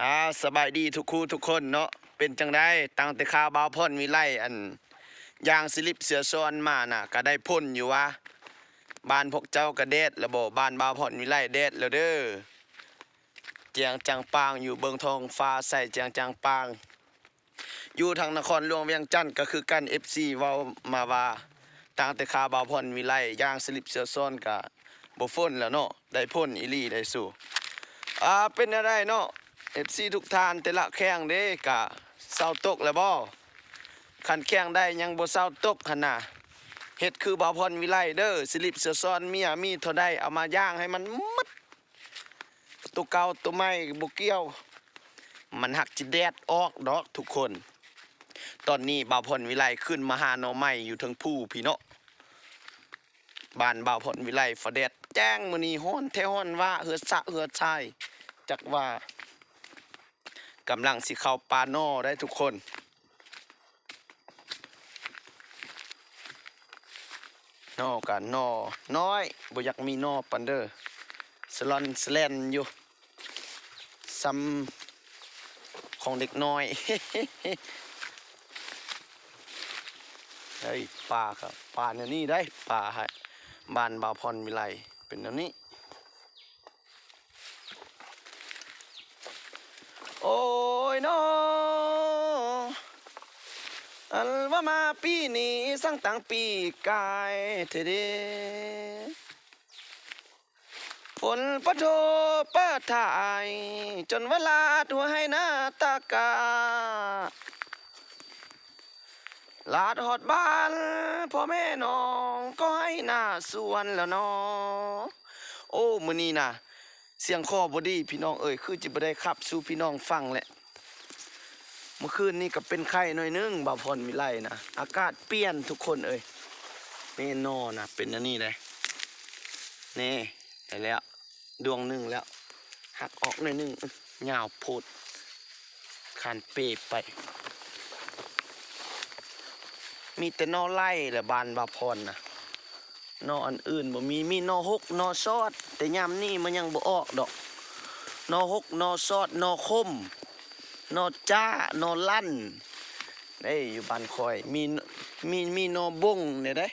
อ่าสบายดีทุกคู่ทุกคนเนาะเป็นจังได้ตั้งแต่ข้าวบาวพ่นวิไล่อันยางสลิปเสือซ้อนมาน่ะ ก็ได้พ่นอยู่วะบ้านพวกเจ้าก็เด็ดระบบบ้านบาวพ่นวิไล่เด็ดแล้วเด้อเจียงจังปางอยู่เบิงทองฟ้าใส่เจียงจังปาง อยู่ทางนครหลวงเวียงจันทน์ก็คือกัน FC เว้ามาว่าตั้งแต่ข้าวบาวพ่นวิไล่ยางสลิปเสือซ้อนก็บ่พ่นแล้วเนาะได้พ่นอีหลีได้สู่อ่าเป็นอะไรเนาะ FC ทุกท่านแต่ละแข้งเด้กะเศร้าตกแล้วบ่คันแข้งได้ยังบ่เศร้าตกหั่นน่ะเฮ็ดคือบ่าวพรวิไลเด้อสิริปเสือซ้อนเมียมีเท่าใดเอามาย่างให้มันหมดตัวเก่าตัวใหม่บ่เกี่ยว มันหักจิแดดออกดอกทุกคน ตอนนี้บ่าวพรวิไลขึ้นมาหาหน่อไม้อยู่ทั้งผู้พี่เนาะบ้านบ่าวพรวิไลฝาแดดแจ้งมื้อนี้ฮ้อนแท้ฮ้อนว่าเฮือดสะเฮือดชายจักว่า กำลังสิเข้าปาโนอได้ทุกคน นอกันนอน้อยบ่อยากมีนอปันเดอร์สลอนสแลนอยู่ซ้ำของเด็กน้อยเฮ้ยป่าครับป่าเนี่ยนี่ได้ป่าฮะบ้านบาวพรวิไลเป็นแนวนี้ โอ้ยน้ออันว่ามาปีนี้สั่งตังปีกายเถเดฝนปะโทปะถ่าย จนเวลาตัวให้หน้าตากา ลาดหอดบ้านพ่อแม่น้องก็ให้หน้าสวนแล้วน้องโอ้มือนี้น่ะ เสียงคอบอดี้พี่น้องเอ่ยคือจิบได้ขับสู่พี่น้องฟังแหละ เมื่อคืนนี้ก็เป็นไข้หน่อยนึงบ่าวพรมิไลนะอากาศเปลี่ยนทุกคนเอ่ยนี่นอนะเป็นอันนี้เลยนี่ได้แล้วดวงหนึ่งแล้ว หักออกหน่อยนึงอื้อยาวโพดคานเปไป มีแต่นอไล่แหละบานบ่าวพรนะ นออันอื่นบ่มีมีนอหกนอซอด แต่ยามนี้มันยังบ่ออกดอก นอหกนอซอดนอคม นอจ้านอลั่นได้อยู่บ้านคอยมีมีมีนอบงเนี่ยได้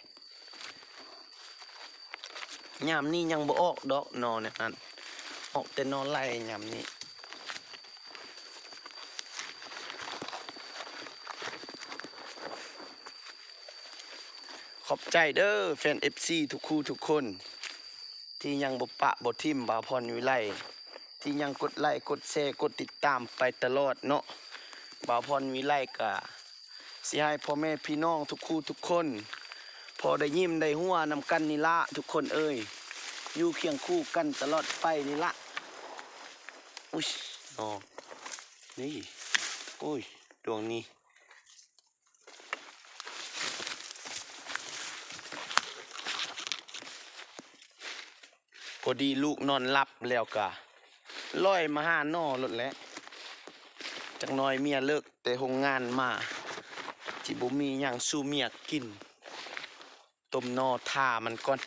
ยามนี้ยังบ่ออกดอกนอเนี่ยนั่นออกแต่นอไล่ยามนี้ อบใจเด้อแฟน FC ทุกคู่ทุกคน ที่ยังบปะบทิมบาพรวิไลที่ยังกดไลค์กดแชร์กดติดตามไปตลอดเนาะบาพรวิไลกะสิให้พ่อแม่พี่น้องทุกคู่ทุกคน พอได้ยิ้มได้หัวนำกันนี่ละทุกคนเอ้ยอยู่เคียงคู่กันตลอดไปนี่ละอุ้ยอ๋อนี่อุ้ยดวงนี้ พอดีลูกนอนหลับแล้วกะลอยมาห้านอรถแล้วจักน้อยเมียเลิกแต่โรงงานมาที่บ่มีหยังสู้เมียกินต้มนอท่ามันก่อน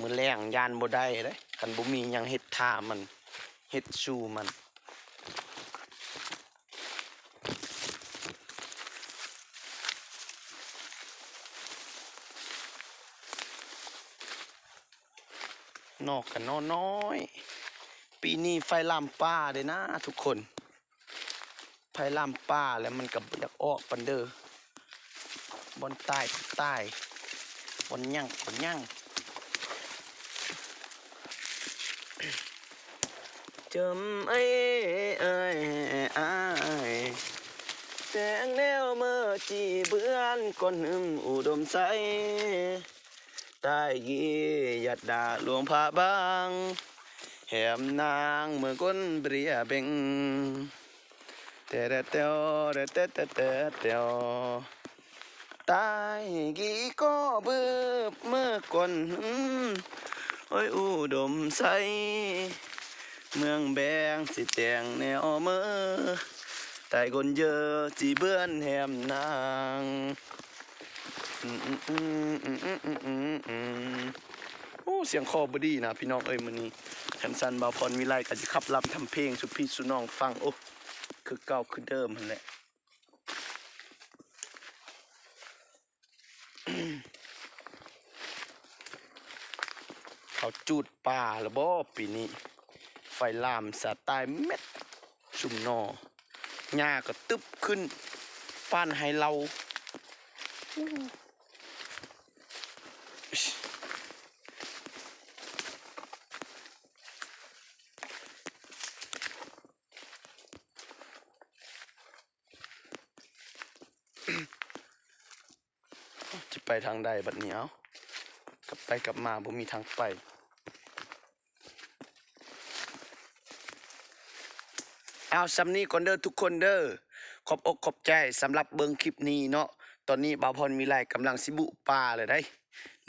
มือแรงยานบ่ได้เด้คันบ่มีหยังเฮ็ดท่ามันเฮ็ดสู้มัน นอกกันน้อย ปีนี้ไฟลามป่าเลยนะ ทุกคน ไฟลามป่าแล้วมันกับอยากออกปันเดอร์บนใต้ใต้บนยั่งก็ยั่งจำไอ้ไอ้ไอ้แสงแนวเมื่อจีเบือนก้นหนึ่งอุดมใส ต้ยีหยัดดาหลวงพระบางแหมนางเมื่อก้นเปรียเบงเตะเตะเตะเตะเตะเตะเตะใต้กีก็เบืบเมื่อก้นโอ้ยอุดมใสเมืองแบงสิแตงแนวเมื่อต้ก้นเยอะจีเบื้อนแหมนาง โอ้เสียงคอบดีนะพี่น้องเอ้ยมื้อนี้คันสันบาพรวิไลก็สิขับลำทำเพลงสุพี่สุน้องฟังโอ้คือเก่าคือเดิมหั่นแหละเขาจูดป่าแล้วบ่ปีนี้ ไฟลามสะตายเม็ดชุมนอหญ้าก็ตึบขึ้นป้านให้เราอู้ จะไปทางใดบัดนี้เอากลับไปกลับมาบ่มีทางไป เอาสำนี้ก่อนเด้อทุกคนเด้อขอบอกขอบใจสำหรับเบิงคลิปนี้เนาะตอนนี้บ่าวพรมีไรกำลังสิบุป่าเลยได้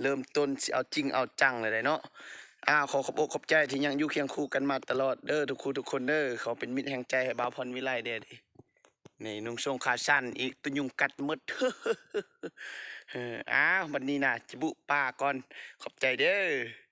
เริ่มต้นสิเอาจริงเอาจังเลยได้เนาะอ้าวขอขอบอกขอบใจที่ยังอยู่เคียงคู่กันมาตลอดเด้อทุกคู่ทุกคนเด้อเขาเป็นมิตรแห่งใจให้บ่าวพรมีไรเด้อ นี่นุ่งทรงขาสั้นอีกตุยุงกัดมดเอออ้าววันนี้นะจะบุป่าก่อน ขอบใจเด้อ